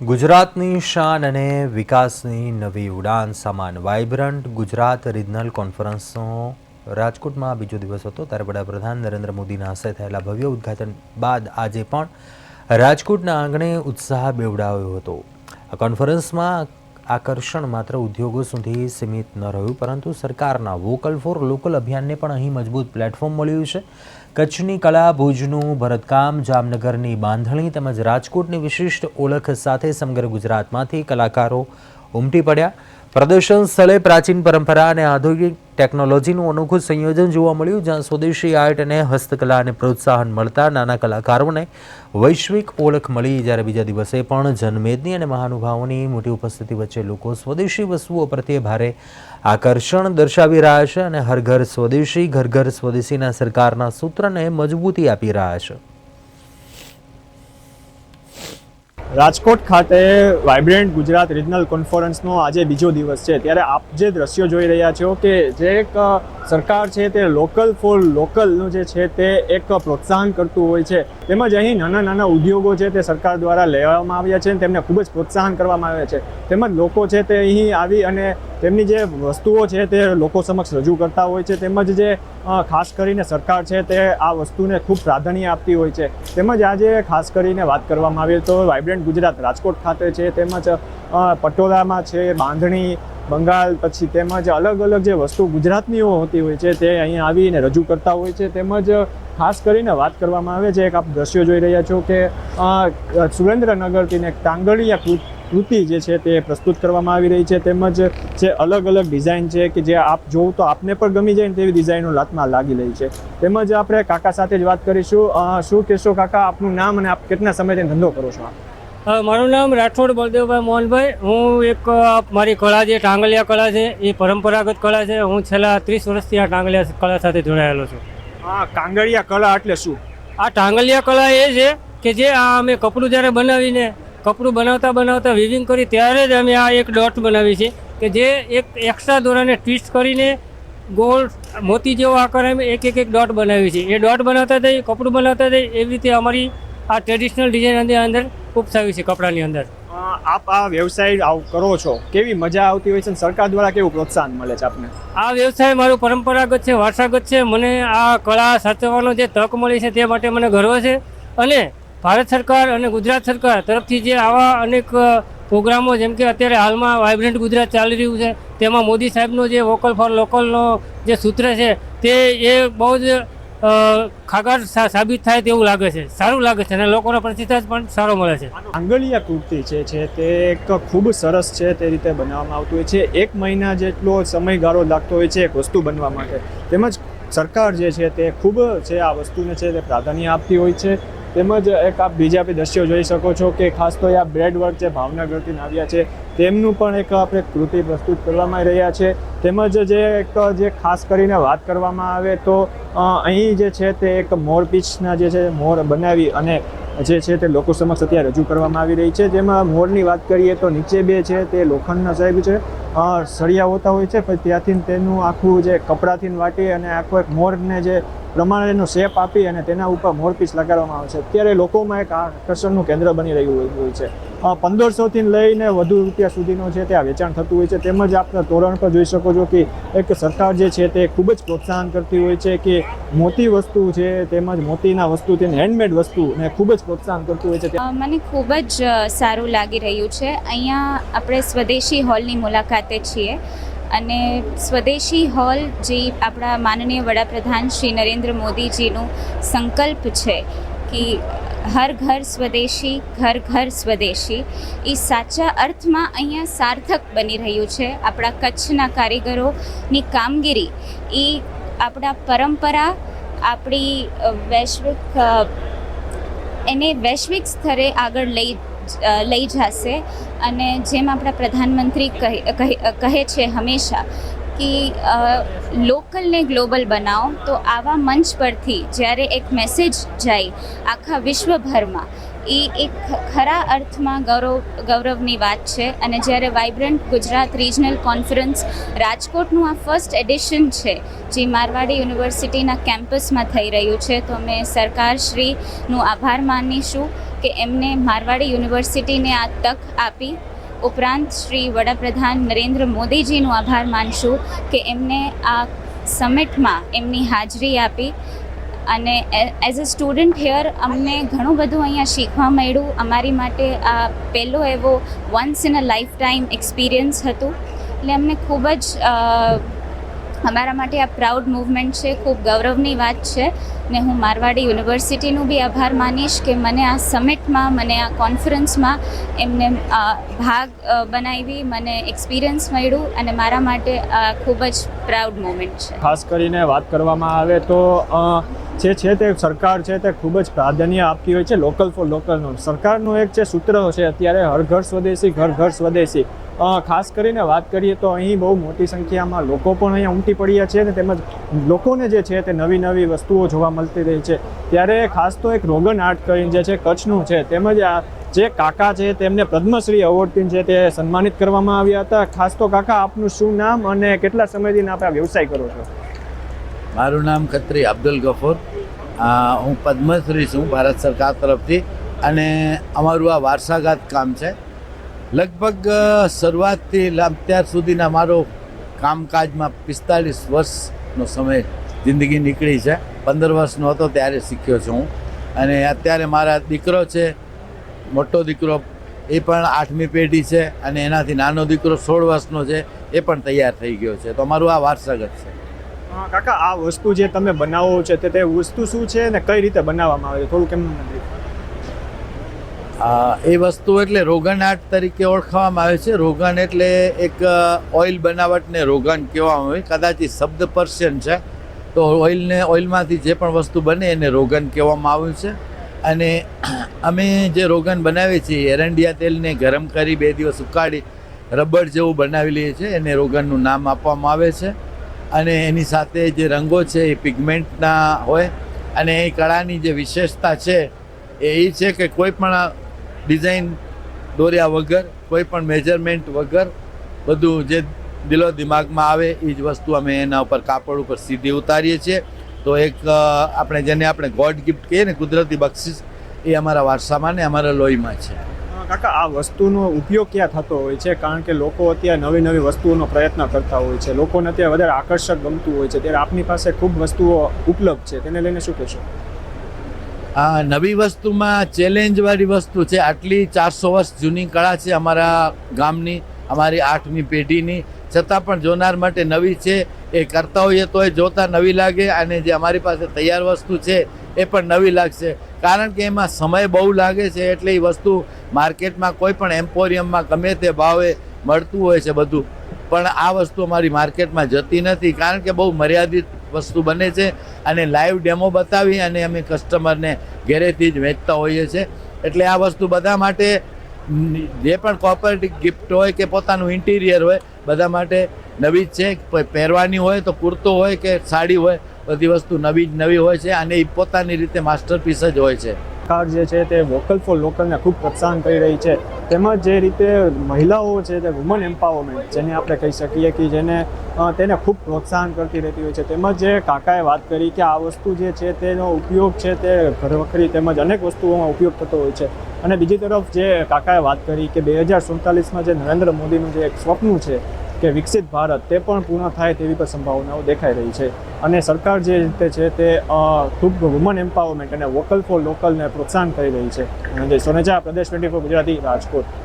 ગુજરાતની શાન અને વિકાસની નવી ઉડાન સમાન વાઇબ્રન્ટ ગુજરાત રિજનલ કોન્ફરન્સનો રાજકોટમાં બીજો દિવસ હતો. ત્યારે વડાપ્રધાન નરેન્દ્ર મોદીના હસ્તે થયેલા ભવ્ય ઉદ્ઘાટન બાદ આજે પણ રાજકોટના આંગણે ઉત્સાહ બેવડાવ્યો હતો. આ કોન્ફરન્સમાં આકર્ષણ માત્ર ઉદ્યોગો સુધી સીમિત ન રહ્યું, પરંતુ સરકારના વોકલ ફોર લોકલ અભિયાનને પણ અહીં મજબૂત પ્લેટફોર્મ મળ્યું છે. કચ્છની કળા ભુજનું ભરતકામ, જામનગરની બાંધણી તેમજ રાજકોટની વિશિષ્ટ ઓળખ સાથે સમગ્ર ગુજરાતમાંથી કલાકારો ઉમટી પડ્યા. પ્રદર્શન સ્થળે પ્રાચીન પરંપરા અને આધુનિક ટેકનોલોજીનું અનોખું સંયોજન જોવા મળ્યું, જ્યાં સ્વદેશી આર્ટ અને હસ્તકલાને પ્રોત્સાહન મળતા નાના કલાકારોને વૈશ્વિક ઓળખ મળી, જ્યારે બીજા દિવસે પણ જનમેદની અને મહાનુભાવોની મોટી ઉપસ્થિતિ વચ્ચે લોકો સ્વદેશી વસ્તુઓ પ્રત્યે ભારે આકર્ષણ દર્શાવી રહ્યા છે અને હર ઘર સ્વદેશી, ઘર ઘર સ્વદેશીના સરકારના સૂત્રને મજબૂતી આપી રહ્યા છે. રાજકોટ ખાતે વાઇબ્રન્ટ ગુજરાત રિજનલ કોન્ફરન્સનો આજે બીજો દિવસ છે. ત્યારે આપ જે દ્રશ્યો જોઈ રહ્યા છો કે જે એક સરકાર છે તે લોકલ ફોર લોકલનું જે છે તે એક પ્રોત્સાહન કરતું હોય છે. તેમજ અહીં નાના નાના ઉદ્યોગો છે તે સરકાર દ્વારા લેવામાં આવ્યા છે અને તેમને ખૂબ જ પ્રોત્સાહન કરવામાં આવે છે. તેમજ લોકો છે તે અહીં આવી અને તેમની જે વસ્તુઓ છે તે લોકો સમક્ષ રજૂ કરતા હોય છે. તેમજ જે ખાસ કરીને સરકાર છે તે આ વસ્તુને ખૂબ પ્રાધાન્ય આપતી હોય છે. તેમજ આજે ખાસ કરીને વાત કરવામાં આવે તો વાઇબ્રન્ટ ગુજરાત રાજકોટ ખાતે છે. તેમજ પટોલામાં છે, બાંધણી બંગાળ, પછી તેમજ અલગ અલગ જે વસ્તુ ગુજરાતનીઓ હોતી હોય છે, તે અહીં આવીને રજૂ કરતા હોય છે. તેમજ ખાસ કરીને વાત કરવામાં આવે છે, એક આપ દ્રશ્યો જોઈ રહ્યા છો કે સુરેન્દ્રનગરથી એક ટાંગળિયા કૃતિ જે છે તે પ્રસ્તુત કરવામાં આવી રહી છે. તેમજ જે અલગ અલગ ડિઝાઇન છે કે જે આપ જોવું તો આપને પણ ગમી જાય ને તેવી ડિઝાઇનો લાતમાં લાગી રહી છે. તેમજ આપણે કાકા સાથે જ વાત કરીશું. શું કહેશો કાકા? આપનું નામ અને આપ કેટલા સમયથી ધંધો કરો છો? આપ મારું નામ રાઠોડ બળદેવભાઈ મોહનભાઈ. હું એક મારી કળા જે ટાંગલિયા કળા છે એ પરંપરાગત કળા છે. હું છેલ્લા ત્રીસ વર્ષથી આ ટાંગલિયા કળા સાથે જોડાયેલો છું. હા કાંગળિયા કળા એટલે શું? આ ટાંગલિયા કળા એ છે કે જે આ અમે કપડું જ્યારે બનાવીને કપડું બનાવતા બનાવતા વિવિંગ કરી ત્યારે જ અમે આ એક ડોટ બનાવી છે કે જે એક એક્સ્ટ્રા દોરાને ટ્વિસ્ટ કરીને ગોળ મોતી જેવો આકાર અમે એક એક એક ડોટ બનાવી છે. એ ડોટ બનાવતા જઈ કપડું બનાવતા જઈ એવી રીતે અમારી આ ટ્રેડિશનલ ડિઝાઇન અંદર અંદર ઉપસાવી છે કપડાની અંદર. આપ આ વ્યવસાય આવ કરો છો. કેવી મજા આવતી હોય છે અને સરકાર દ્વારા કેવું પ્રોત્સાહન મળે છે આપને? આ વ્યવસાય મારો પરંપરાગત છે વારસાગત છે. મને આ કળા સાચવવાનો જે તક મળી છે તે માટે મને ગર્વ છે. અને ભારત સરકાર અને ગુજરાત સરકાર તરફથી જે આવા અનેક પ્રોગ્રામો જેમ કે અત્યારે હાલમાં વાઇબ્રન્ટ ગુજરાત ચાલી રહ્યું છે તેમાં મોદી સાહેબનો જે વોકલ ફોર લોકલનો જે સૂત્ર છે તે એ બહુ જ સા- સાબિત થાય તેવું લાગે છે. સારું લાગે છે અને લોકોનો પ્રતિસાદ પણ સારો મળે છે. આંગળીયા કુર્તી છે છે તે એક ખૂબ સરસ છે તે રીતે બનાવવામાં આવતું હોય છે. એક મહિના જેટલો સમયગાળો લાગતો હોય છે એક વસ્તુ બનવા માટે. તેમજ સરકાર જે છે તે ખૂબ છે આ વસ્તુને છે તે પ્રાધાન્ય આપતી હોય છે. તેમજ એક આપ બીજા બી દ્રશ્યો જોઈ શકો છો કે ખાસ તો આ બ્રેડ વર્ક જે ભાવનગરથી આવ્યા છે, તેમનું પણ એક આપણે કૃતિ પ્રસ્તુત કરવામાં રહ્યા છે. તેમજ જે એક જે ખાસ કરીને વાત કરવામાં આવે તો અહીં જે છે તે એક મોર પીચના જે છે મોર બનાવી અને જે છે તે લોકો સમક્ષ અત્યારે રજૂ કરવામાં આવી રહી છે. જેમાં મોરની વાત કરીએ તો નીચે બે છે તે લોખંડના સાહેબ છે સળિયા હોતા હોય છે, પછી ત્યાંથી તેનું આખું જે કપડાથી વાટી અને આખો એક મોરને જે પ્રમાણેનો શેપ આપી અને તેના ઉપર મોરપીસ લગાડવામાં આવે છે. અત્યારે લોકોમાં એક આકર્ષણનું કેન્દ્ર બની રહ્યું હોય- છે. પંદરસોથી લઈને વધુ રૂપિયા સુધીનો છે ત્યાં વેચાણ થતું હોય છે, તેમજ આપણે તોરણ પર જોઈ શકો છો કે એક સરકાર જે છે તે ખૂબ જ પ્રોત્સાહન કરતી હોય છે કે મોતી વસ્તુ છે, તેમજ મોતીના વસ્તુ તેને હેન્ડમેડ વસ્તુને ખૂબ જ પ્રોત્સાહન કરતું હોય છે. મને ખૂબ જ સારું લાગી રહ્યું છે. અહીંયા આપણે સ્વદેશી હોલની મુલાકાતે છીએ. અને સ્વદેશી હોલ જે આપણા માનનીય વડાપ્રધાન શ્રી નરેન્દ્ર મોદીજીનું સંકલ્પ છે કે હર ઘર સ્વદેશી, ઘર ઘર સ્વદેશી, એ સાચા અર્થમાં અહીંયા સાર્થક બની રહ્યું છે. આપણા કચ્છના કારીગરોની કામગીરી, એ આપણા પરંપરા, આપણી વૈશ્વિક એને વૈશ્વિક સ્તરે આગળ લઈ લઈ જશે. અને જેમ આપણા પ્રધાનમંત્રી કહે છે હંમેશા કે લોકલને ગ્લોબલ બનાવો, તો આવા મંચ પરથી જ્યારે એક મેસેજ જાય આખા વિશ્વભરમાં, એ એક ખરા અર્થમાં ગૌરવ, ગૌરવની વાત છે. અને જ્યારે વાઇબ્રન્ટ ગુજરાત રિજનલ કોન્ફરન્સ રાજકોટનું આ ફર્સ્ટ એડિશન છે, જે મારવાડી યુનિવર્સિટીના કેમ્પસમાં થઈ રહ્યું છે, તો અમે સરકારશ્રીનું આભાર માનીશું કે એમને મારવાડી યુનિવર્સિટીને આ તક આપી. ઉપરાંત શ્રી વડાપ્રધાન નરેન્દ્ર મોદીજીનો આભાર માનશું કે એમને આ સમિટમાં એમની હાજરી આપી. અને એઝ અ સ્ટુડન્ટ હિયર અમને ઘણું બધું અહીંયા શીખવા મળ્યું. અમારી માટે આ પહેલો એવો once in a lifetime experience હતું. એટલે અમને ખૂબ જ અમારા માટે આ પ્રાઉડ મૂવમેન્ટ છે, ખૂબ ગૌરવની વાત છે ને હું મારવાડી યુનિવર્સિટીનું બી આભાર માનીશ કે મને આ સમિટમાં, મને આ કોન્ફરન્સમાં એમને ભાગ બનાવી, મને એક્સપિરિયન્સ મળ્યું અને મારા માટે આ ખૂબ જ પ્રાઉડ મુમેન્ટ છે. ખાસ કરીને વાત કરવામાં આવે તો જે છે તે સરકાર છે તે ખૂબ જ પ્રાધાન્ય આપતી હોય છે લોકલ ફોર લોકલનું સરકારનું એક જે સૂત્ર છે, અત્યારે હર ઘર સ્વદેશી, ઘર ઘર સ્વદેશી. ખાસ કરીને વાત કરીએ તો અહીં બહુ મોટી સંખ્યામાં લોકો પણ અહીંયા ઉમટી પડ્યા છે અને તેમજ લોકોને જે છે તે નવી નવી વસ્તુઓ જોવા મળતી રહી છે. ત્યારે ખાસ તો એક રોગન આર્ટ કરીને જે છે કચ્છનું છે, તેમજ આ જે કાકા છે તેમને પદ્મશ્રી એવોર્ડથી છે તે સન્માનિત કરવામાં આવ્યા હતા. ખાસ તો કાકા આપનું શું નામ અને કેટલા સમયથી આપ આ વ્યવસાય કરો છો? મારું નામ ખત્રી અબ્દુલ ગફુર. હું પદ્મશ્રી છું ભારત સરકાર તરફથી અને અમારું આ વારસાગત કામ છે. લગભગ શરૂઆતથી અત્યાર સુધીના મારો કામકાજમાં પિસ્તાલીસ વર્ષનો સમય જિંદગી નીકળી છે. પંદર વર્ષનો હતો ત્યારે શીખ્યો છું હું. અને અત્યારે મારા દીકરો છે, મોટો દીકરો, એ પણ આઠમી પેઢી છે અને એનાથી નાનો દીકરો સોળ વર્ષનો છે, એ પણ તૈયાર થઈ ગયો છે. તો અમારું આ વારસાગત છે. કાકા, આ વસ્તુ જે તમે બનાવો છો તે તે વસ્તુ શું છે ને કઈ રીતે બનાવવામાં આવે છે? થોડું કેમ આ, એ વસ્તુ એટલે રોગન આર્ટ તરીકે ઓળખવામાં આવે છે. રોગન એટલે એક ઓઇલ બનાવટને રોગન કહેવામાં આવે. કદાચ શબ્દ પર્શિયન છે. તો ઓઇલને, ઓઇલમાંથી જે પણ વસ્તુ બને એને રોગન કહેવામાં આવ્યું છે. અને અમે જે રોગન બનાવીએ છીએ એરંડિયા તેલને ગરમ કરી બે દિવસ ઉકાળી, રબર જેવું બનાવી લઈએ છીએ. એને રોગનનું નામ આપવામાં આવે છે. અને એની સાથે જે રંગો છે, એ પિગમેન્ટના હોય. અને એ કળાની જે વિશેષતા છે, એ એ છે કે કોઈ પણ ડિઝાઇન દોર્યા વગર, કોઈ પણ મેજરમેન્ટ વગર બધું જે દિલો દિમાગમાં આવે એ જ વસ્તુ અમે એના ઉપર કાપડ ઉપર સીધી ઉતારીએ છીએ. તો એક આપણે જેને આપણે ગોડ ગિફ્ટ કહીએ ને, કુદરતી બક્ષિસ, એ અમારા વારસામાં ને અમારા લોહીમાં છે. કાકા, આ વસ્તુનો ઉપયોગ ક્યાં થતો હોય છે? કારણ કે લોકો અત્યારે નવી નવી વસ્તુઓનો પ્રયત્ન કરતા હોય છે. લોકોને અત્યારે વધારે આકર્ષક ગમતું હોય છે. ત્યારે આપની પાસે ખૂબ વસ્તુઓ ઉપલબ્ધ છે. તેને લઈને શું કહેશો? આ નવી વસ્તુમાં ચેલેન્જવાળી વસ્તુ છે. આટલી ચારસો વર્ષ જૂની કળા છે અમારા ગામની, અમારી આઠમી પેઢીની. છતાં પણ જોનાર માટે નવી છે. એ કરતા હોઈએ તો એ જોતા નવી લાગે. અને જે અમારી પાસે તૈયાર વસ્તુ છે એ પણ નવી લાગશે. કારણ કે એમાં સમય બહુ લાગે છે એટલે એ વસ્તુ માર્કેટમાં કોઈ પણ એમ્પોરિયમમાં ગમે તે ભાવે મળતું હોય છે બધું. પણ આ વસ્તુ અમારી માર્કેટમાં જતી નથી. કારણ કે બહુ મર્યાદિત વસ્તુ બને છે અને લાઈવ ડેમો બતાવી અને અમે કસ્ટમરને ઘેરેથી જ વેચતા હોઈએ છીએ એટલે આ વસ્તુ બધા માટે જે પણ કોપરેટિવ ગિફ્ટ હોય કે પોતાનું ઇન્ટિરિયર હોય, બધા માટે નવી જ છે. પહેરવાની હોય તો કુર્તો હોય કે સાડી હોય બધી વસ્તુ નવી જ નવી હોય છે અને એ પોતાની રીતે માસ્ટરપીસ જ હોય છે. સરકાર જે છે તે વોકલ ફોર લોકલને ખૂબ પ્રોત્સાહન કરી રહી છે. તેમજ જે રીતે મહિલાઓ છે તે વુમન એમ્પાવરમેન્ટ જેને આપણે કહી શકીએ કે જેને તેને ખૂબ પ્રોત્સાહન કરતી રહેતી હોય છે. તેમજ જે કાકાએ વાત કરી કે આ વસ્તુ જે છે તેનો ઉપયોગ છે તે ઘરવખરી તેમજ અનેક વસ્તુઓમાં ઉપયોગ થતો હોય છે. અને બીજી તરફ જે કાકાએ વાત કરી કે બે હજાર સુડતાલીસમાં જે નરેન્દ્ર મોદીનું જે એક સ્વપ્ન છે કે વિકસિત ભારત તે પણ પૂર્ણ થાય તેવી પણ સંભાવનાઓ દેખાઈ રહી છે. અને સરકાર જે રીતે છે તે ખૂબ વુમન એમ્પાવરમેન્ટ અને વોકલ ફોર લોકલને પ્રોત્સાહન કરી રહી છે. સોનેજા પ્રદેશ ટ્વેન્ટી ફોર ગુજરાતી રાજકોટ.